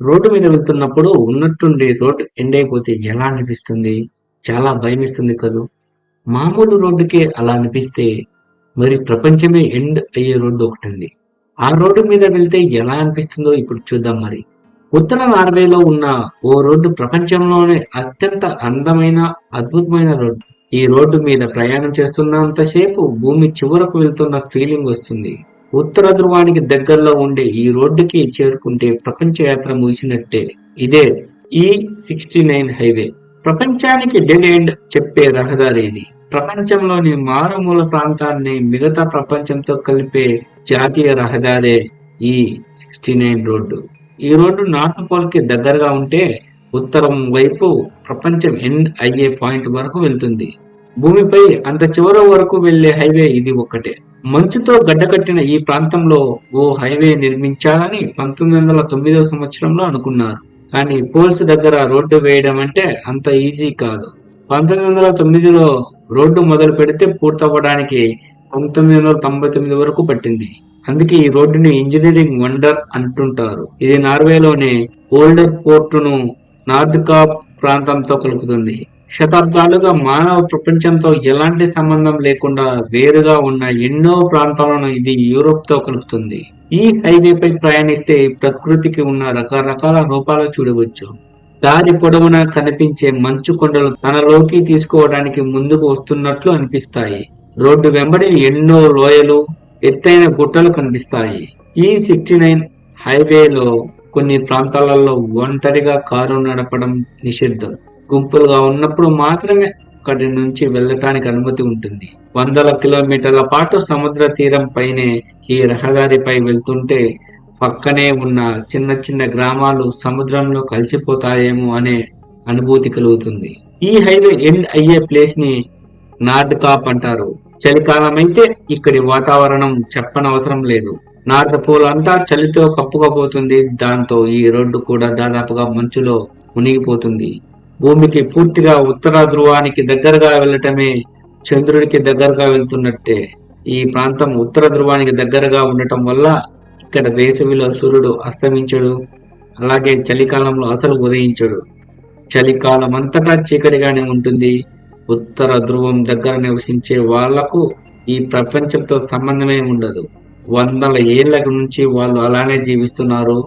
Road మీద వెళ్తున్నప్పుడు ఉన్నట్టుండి రోడ్డు ఎండ్ అయిపోతే ఎలా అనిపిస్తుంది? చాలా భయమేస్తుంది కదూ! మామూలు రోడ్డుకే అలా అనిపిస్తే మరి ప్రపంచమే ఎండ్ అయ్యే రోడ్డు ఒకటుంది. ఆ రోడ్డు మీద వెళ్తే ఎలా అనిపిస్తుందో ఇప్పుడు చూద్దాం మరి. ఉత్తర నార్వేలో ఉన్న ఓ రోడ్డు ప్రపంచంలోనే అత్యంత అందమైన, అద్భుతమైన రోడ్డు. ఈ రోడ్డు మీద ప్రయాణం చేస్తున్నంతసేపు భూమి చివరకు వెళ్తున్న ఫీలింగ్ వస్తుంది. ఉత్తర ధ్రువానికి దగ్గరలో ఉండే ఈ రోడ్డుకి చేరుకుంటే ప్రపంచ యాత్ర ముగిసినట్టే. ఇదే ఈ సిక్స్టీ నైన్ హైవే. ప్రపంచానికి డెడ్ ఎండ్ చెప్పే రహదారి ఇది. ప్రపంచంలోని మారుమూల ప్రాంతాన్ని మిగతా ప్రపంచంతో కలిపే జాతీయ రహదారే ఈ సిక్స్టీ నైన్ రోడ్డు. ఈ రోడ్డు నార్త్ పోల్కి దగ్గరగా ఉంటే ఉత్తరం వైపు ప్రపంచం ఎండ్ అయ్యే పాయింట్ వరకు వెళ్తుంది. భూమిపై అంత చివర వరకు వెళ్ళే హైవే ఇది ఒక్కటే. మంచుతో గడ్డకట్టిన ఈ ప్రాంతంలో ఓ హైవే నిర్మించాలని పంతొమ్మిది వందల తొమ్మిదవ సంవత్సరంలో అనుకున్నారు. కానీ పోల్స్ దగ్గర రోడ్డు వేయడం అంటే అంత ఈజీ కాదు. పంతొమ్మిది వందల తొమ్మిదిలో రోడ్డు మొదలు పెడితే పూర్తవ్వడానికి పంతొమ్మిది వందల తొంభై తొమ్మిది వరకు పట్టింది. అందుకే ఈ రోడ్డుని ఇంజనీరింగ్ వండర్ అంటుంటారు. ఇది నార్వేలోని ఓల్డర్ పోర్టును నార్డ్కాప్ ప్రాంతంతో కలుపుతుంది. శతాబ్దాలుగా మానవ ప్రపంచంతో ఎలాంటి సంబంధం లేకుండా వేరుగా ఉన్న ఎన్నో ప్రాంతాలను ఇది యూరోప్తో కలుపుతుంది. ఈ హైవేపై ప్రయాణిస్తే ప్రకృతికి ఉన్న రకరకాల రూపాలు చూడవచ్చు. దారి పొడవునా కనిపించే మంచు కొండలు తనలోకి తీసుకోవడానికి ముందుకు వస్తున్నట్లు అనిపిస్తాయి. రోడ్డు వెంబడి ఎన్నో లోయలు, ఎత్తైన గుట్టలు కనిపిస్తాయి. ఈ సిక్స్టీ నైన్ హైవేలో కొన్ని ప్రాంతాలలో ఒంటరిగా కారు నడపడం నిషిద్ధం. గుంపులుగా ఉన్నప్పుడు మాత్రమే అక్కడి నుంచి వెళ్ళటానికి అనుమతి ఉంటుంది. వందల కిలోమీటర్ల పాటు సముద్ర తీరం పైనే ఈ రహదారిపై వెళ్తుంటే పక్కనే ఉన్న చిన్న చిన్న గ్రామాలు సముద్రంలో కలిసిపోతాయేమో అనే అనుభూతి కలుగుతుంది. ఈ హైవే ఎండ్ అయ్యే ప్లేస్ని నార్డ్ కాప్ అంటారు. చలికాలం అయితే ఇక్కడి వాతావరణం చెప్పనవసరం లేదు. నార్త్ పోల్ అంతా చలితో కప్పుకపోతుంది. దాంతో ఈ రోడ్డు కూడా దాదాపుగా మంచులో మునిగిపోతుంది. భూమికి పూర్తిగా ఉత్తర ధ్రువానికి దగ్గరగా వెళ్ళటమే చంద్రుడికి దగ్గరగా వెళ్తున్నట్టే. ఈ ప్రాంతం ఉత్తర ధ్రువానికి దగ్గరగా ఉండటం వల్ల ఇక్కడ వేసవిలో సూర్యుడు అస్తమించడు. అలాగే చలికాలంలో అసలు ఉదయించడు. చలికాలం అంతటా చీకటిగానే ఉంటుంది. ఉత్తర ధ్రువం దగ్గర నివసించే వాళ్ళకు ఈ ప్రపంచంతో సంబంధమే ఉండదు. వందల ఏళ్ళ నుంచి వాళ్ళు అలానే జీవిస్తున్నారు.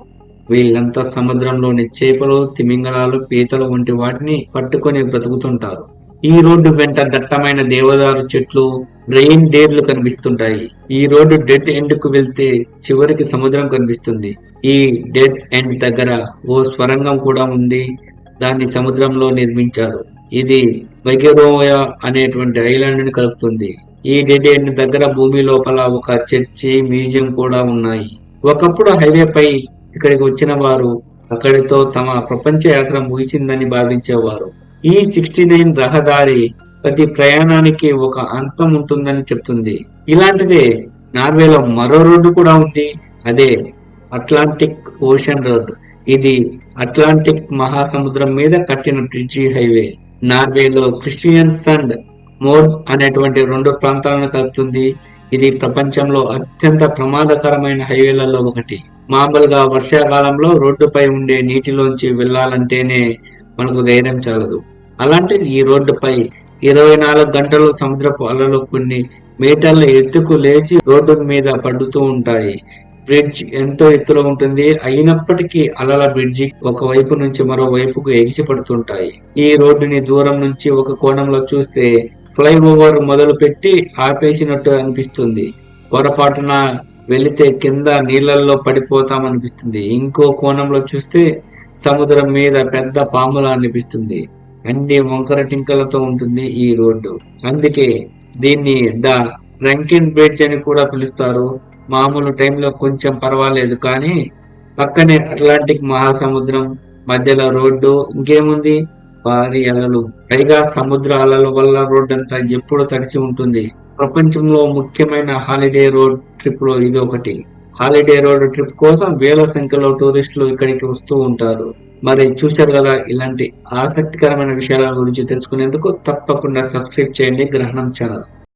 వీళ్ళంతా సముద్రంలోని చేపలు, తిమింగలాలు, పీతలు వంటి వాటిని పట్టుకొని బ్రతుకుతుంటారు. ఈ రోడ్డు వెంట దట్టమైన దేవదారు చెట్లు, రెయిన్ డేర్లు కనిపిస్తుంటాయి. ఈ రోడ్డు డెడ్ ఎండ్కు వెళ్తే చివరికి సముద్రం కనిపిస్తుంది. ఈ డెడ్ ఎండ్ దగ్గర ఓ స్వరంగం కూడా ఉంది. దాన్ని సముద్రంలో నిర్మించారు. ఇది వైగెరోయ అనేటువంటి ఐలాండ్ని కలుపుతుంది. ఈ డెడ్ ఎండ్ దగ్గర భూమి లోపల ఒక చర్చి, మ్యూజియం కూడా ఉన్నాయి. ఒకప్పుడు హైవేపై ఇక్కడికి వచ్చిన వారు అక్కడితో తమ ప్రపంచ యాత్ర ముగిసిందని భావించేవారు. ఈ సిక్స్టీ నైన్ రహదారి ప్రతి ప్రయాణానికి ఒక అంతం ఉంటుందని చెప్తుంది. ఇలాంటిదే నార్వేలో మరో రోడ్డు కూడా ఉంది. అదే అట్లాంటిక్ ఓషన్ రోడ్. ఇది అట్లాంటిక్ మహాసముద్రం మీద కట్టిన బ్రిడ్జి హైవే. నార్వేలో క్రిస్టియన్సండ్ మోర్ అనేటువంటి రెండు ప్రాంతాలను కలుపుతుంది. ఇది ప్రపంచంలో అత్యంత ప్రమాదకరమైన హైవేలలో ఒకటి. మామూలుగా వర్షాకాలంలో రోడ్డుపై ఉండే నీటిలోంచి వెళ్ళాలంటేనే మనకు ధైర్యం చాలదు. అలాంటిది ఈ రోడ్డుపై ఇరవై నాలుగు గంటలు సముద్రపు అలలు కొన్ని మీటర్ల ఎత్తుకు లేచి రోడ్డు మీద పడుతూ ఉంటాయి. బ్రిడ్జ్ ఎంతో ఎత్తులో ఉంటుంది. అయినప్పటికీ అలల బ్రిడ్జి ఒక వైపు నుంచి మరో వైపుకు ఎగిసి పడుతుంటాయి. ఈ రోడ్డుని దూరం నుంచి ఒక కోణంలో చూస్తే ఫ్లైఓవర్ మొదలు పెట్టి ఆపేసినట్టు అనిపిస్తుంది. పొరపాటున వెళితే కింద నీళ్ళలో పడిపోతామనిపిస్తుంది. ఇంకో కోణంలో చూస్తే సముద్రం మీద పెద్ద పాములా అనిపిస్తుంది. అన్ని వంకర టింకలతో ఉంటుంది ఈ రోడ్డు. అందుకే దీన్ని ద రంకిన్ బ్రిడ్జ్ అని కూడా పిలుస్తారు. మామూలు టైంలో కొంచెం పర్వాలేదు కానీ పక్కనే అట్లాంటిక్ మహాసముద్రం, మధ్యలో రోడ్డు ఇంకేముంది భారీ అలలు. పైగా సముద్ర అలల వల్ల రోడ్డంతా ఎప్పుడూ తడిసి ఉంటుంది. ప్రపంచంలో ముఖ్యమైన హాలిడే రోడ్ ట్రిప్లో ఇది ఒకటి. హాలిడే రోడ్ ట్రిప్ కోసం వేల సంఖ్యలో టూరిస్టులు ఇక్కడికి వస్తూ ఉంటారు. మరి చూశారు కదా ఇలాంటి ఆసక్తికరమైన విషయాల గురించి తెలుసుకునేందుకు తప్పకుండా సబ్స్క్రైబ్ చేయండి గ్రహణం ఛానల్